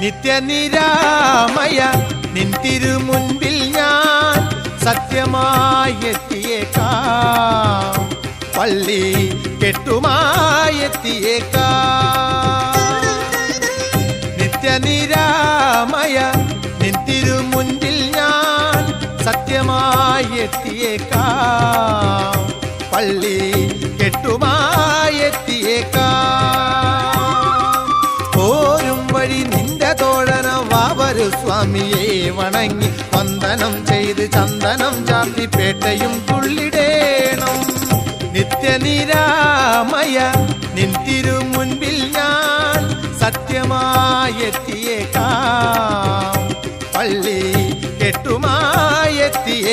നിത്യനിരാമയ നിൻ തിരുമുൻപിൽ ഞാൻ സത്യമായി എത്തിയേക്കാം പള്ളി കെട്ടുമായി എത്തിയേക്കാം നിത്യനിരാമയ നിൻ തിരുമുൻപിൽ ഞാൻ സത്യമായി എത്തിയേക്കാം പള്ളി കെട്ടുമായി എത്തിയേക്കാം പോരും വഴി தோழனவா ஒரு சுவாமியே வணங்கி வந்தனம் செய்து சந்தனம் சாத்தி பேட்டையும் துள்ளிடேனும். நித்திய நிராமய நின் திரு முன்பில் நான் சத்தியமாயத்திய பள்ளி கெட்டுமாயத்திய